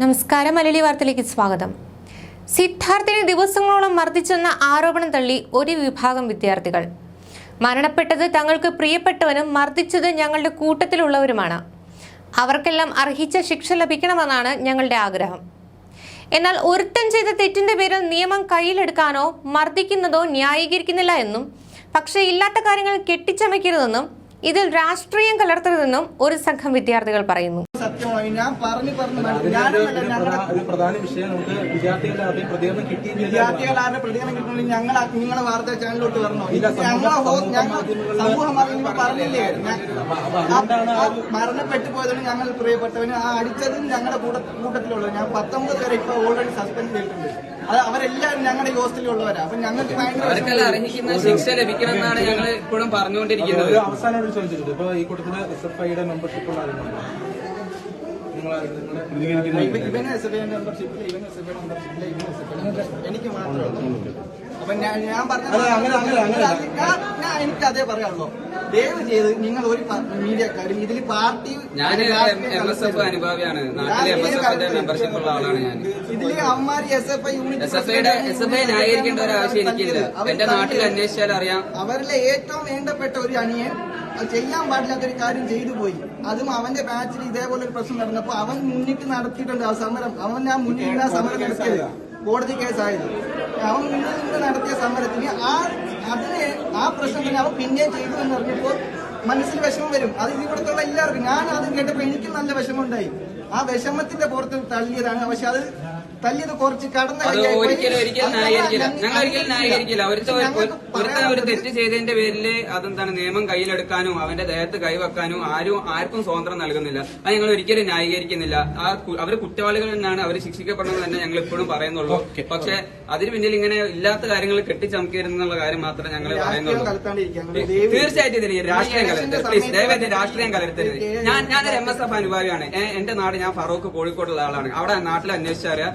നമസ്കാരം മലയാളി വാർത്തയിലേക്ക് സ്വാഗതം. സിദ്ധാർത്ഥിനെ ദിവസങ്ങളോളം മർദ്ദിച്ചെന്ന ആരോപണം തള്ളി ഒരു വിഭാഗം വിദ്യാർത്ഥികൾ. മരണപ്പെട്ടത് തങ്ങൾക്ക് പ്രിയപ്പെട്ടവനും മർദ്ദിച്ചത് ഞങ്ങളുടെ കൂട്ടത്തിലുള്ളവരുമാണ്. അവർക്കെല്ലാം അർഹിച്ച ശിക്ഷ ലഭിക്കണമെന്നാണ് ഞങ്ങളുടെ ആഗ്രഹം. എന്നാൽ ഒരുത്തൻ ചെയ്ത തെറ്റിന്റെ പേരിൽ നിയമം കയ്യിലെടുക്കാനോ മർദ്ദിക്കുന്നതോ ന്യായീകരിക്കുന്നില്ല എന്നും പക്ഷേ ഇല്ലാത്ത കാര്യങ്ങൾ കെട്ടിച്ചമയ്ക്കരുതെന്നും ഇതിൽ രാഷ്ട്രീയം കലർത്തരുതെന്നും ഒരു സംഘം വിദ്യാർത്ഥികൾ പറയുന്നു. സത്യമായി ഞാൻ പറഞ്ഞു പറഞ്ഞു ഒരു പ്രധാന വിഷയം നമുക്ക് വിദ്യാർത്ഥികളുടെ ആദ്യം പ്രതികരണം കിട്ടി ആരുടെ പ്രതികരണം കിട്ടണമെങ്കിൽ ഞങ്ങൾ നിങ്ങളെ വാർത്താ ചാനലിലോട്ട് വരണോ? ഞങ്ങൾ മാധ്യമങ്ങളിൽ സമൂഹ മാധ്യമങ്ങൾ പറഞ്ഞില്ലേ? ഞാൻ- അപ്പൊ മരണപ്പെട്ടു പോയതിന് ഞങ്ങൾ പ്രിയപ്പെട്ടവന് ആ അടിച്ചതും ഞങ്ങളുടെ കൂട്ടത്തിലുള്ള കൂട്ടത്തിലുള്ളത് ഞാൻ പത്തൊമ്പത് പേരെ ഇപ്പൊ ഓൾറെഡി സസ്പെൻഡ് ചെയ്തിട്ടുണ്ട്. അത് അവരെല്ലാവരും ഞങ്ങളുടെ ഹോസ്റ്റലിൽ ഹോസ്റ്റലിലുള്ളവരാ അപ്പൊ ഞങ്ങൾക്ക് ഭയങ്കര അവർക്കെല്ലാം വിഷമം. അർഹിക്കുന്ന ശിക്ഷ ലഭിക്കണമെന്നാണ് ഞങ്ങൾ ഇപ്പോഴും പറഞ്ഞുകൊണ്ടിരിക്കുന്നത്. ഒരു അവസാനം ഒരു ചോദിച്ചത് ഇപ്പൊ ഈ കൂട്ടത്തിൽ എസ് എഫ് ഐയുടെ മെമ്പർഷിപ്പ് ഉള്ള നിങ്ങൾ ഇവന് membership ഇവന് ഇവന് മെമ്പർഷിപ്പില്ല എനിക്ക് മാത്രമേ ഉള്ളൂ അപ്പൊ ഞാൻ ഞാൻ പറഞ്ഞ അല്ല, അങ്ങനെ, അങ്ങനെ, അങ്ങനെ. ഞാൻ- ഞാൻ എനിക്ക് അതേ പറയാനുള്ളൂ. ദയവ് ചെയ്ത് നിങ്ങൾ ഒരു മീഡിയക്കാരും ഇതിൽ പാർട്ടി ഞാൻ എം എസ് എഫ് അനുഭാവിയാണ്. നാട്ടിലെ എം എസ് എഫിന്റെ മെമ്പർഷിപ്പ് ഉള്ള ആളാണ് ഞാൻ. ഇതിൽ അമ്മമാര് S F I unit S F ഐയുടെ എസ് എഫ് ഐ ന്യായീകരിക്കേണ്ട ഒരു ആവശ്യം എനിക്കില്ല. എന്റെ നാട്ടിൽ അന്വേഷിച്ചാൽ അറിയാം. അവരിലെ ഏറ്റവും വേണ്ടപ്പെട്ട ഒരു അനിയൻ ചെയ്യാൻ പാടില്ലാത്ത ഒരു കാര്യം ചെയ്തു പോയി. അതും അവന്റെ ബാച്ചിൽ ഇതേപോലെ ഒരു പ്രശ്നം നടന്നപ്പോ അവൻ മുന്നിട്ട് നടത്തിയിട്ടുണ്ട് ആ സമരം. അവൻ ആ മുന്നിട്ട് ആ സമരം നടത്തിയത്. കോടതി കേസായത് അവൻ നടത്തിയ സമരത്തിന് ആ അതിനെ ആ പ്രശ്നത്തിന് അവൻ പിന്നെ ചെയ്തു എന്ന് പറഞ്ഞപ്പോൾ മനസ്സിൽ വിഷമം വരും. അത് ഇവിടുത്തെ എല്ലാവർക്കും. ഞാൻ അത് കേട്ടപ്പോൾ എനിക്ക് നല്ല വിഷമം ഉണ്ടായി. ആ വിഷമത്തിന്റെ പുറത്ത് തള്ളിയതാണ്. പക്ഷെ അത് തല്ലിയത് കുറച്ച് കടന്ന അത് ഒരിക്കലും ഒരിക്കലും ന്യായീകരിക്കില്ല. ഞങ്ങൾ- ഒരിക്കലും ന്യായീകരിക്കില്ല. ഒരുത്ത പക്ഷെ ഒരു തെറ്റ് ചെയ്തതിന്റെ പേരിൽ അതെന്താണ് നിയമം കയ്യിലെടുക്കാനും അവന്റെ ദേഹത്ത് കൈവെക്കാനും ആരും ആർക്കും സ്വാതന്ത്ര്യം നൽകുന്നില്ല. അത് ഞങ്ങൾ ഒരിക്കലും ന്യായീകരിക്കുന്നില്ല. ആ അവർ അവർ കുറ്റവാളികൾ തന്നെയാണ് അവർ ശിക്ഷിക്കപ്പെടണമെന്ന് തന്നെ ഞങ്ങൾ ഇപ്പോഴും പറയുന്നുള്ളൂ. പക്ഷെ അതിന് പിന്നിൽ ഇങ്ങനെ ഇല്ലാത്ത കാര്യങ്ങൾ കെട്ടിച്ചമക്കരുന്നുള്ള കാര്യം മാത്രമേ ഞങ്ങൾ പറയുന്നുള്ളൂ. തീർച്ചയായിട്ടും ഇതിന് രാഷ്ട്രീയം കലർത്തരുത്. പ്ലീസ് ദയവേദി രാഷ്ട്രീയം കലർത്തരുത്. ഞാൻ ഞാനൊരു എം എസ് എഫ് അനുഭാവിയാണ്. എന്റെ നാട് ഞാൻ ഫറൂഖ് കോഴിക്കോടുള്ള ആളാണ്. അവിടെ നാട്ടിൽ അന്വേഷിച്ചറിയാം.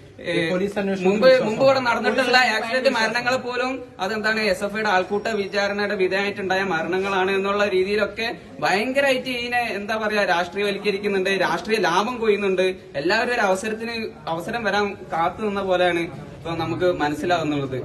മുമ്പ് മുമ്പ് ഇവിടെ നടന്നിട്ടുള്ള ആക്സിഡന്റ് മരണങ്ങൾ പോലും അതെന്താണ് എസ് എഫ് ഐയുടെ ആൾക്കൂട്ട വിചാരണയുടെ വിധേയമായിട്ടുണ്ടായ മരണങ്ങളാണ് എന്നുള്ള രീതിയിലൊക്കെ ഭയങ്കരമായിട്ട് ഇതിനെ എന്താ പറയാ രാഷ്ട്രീയവൽക്കരിക്കുന്നുണ്ട് രാഷ്ട്രീയ ലാഭം കൊയ്യുന്നുണ്ട്. എല്ലാവരും ഒരു അവസരത്തിന് അവസരം വരാൻ കാത്തു നിന്ന പോലെയാണ് ഇപ്പൊ നമുക്ക് മനസ്സിലാവുന്നുള്ളത്.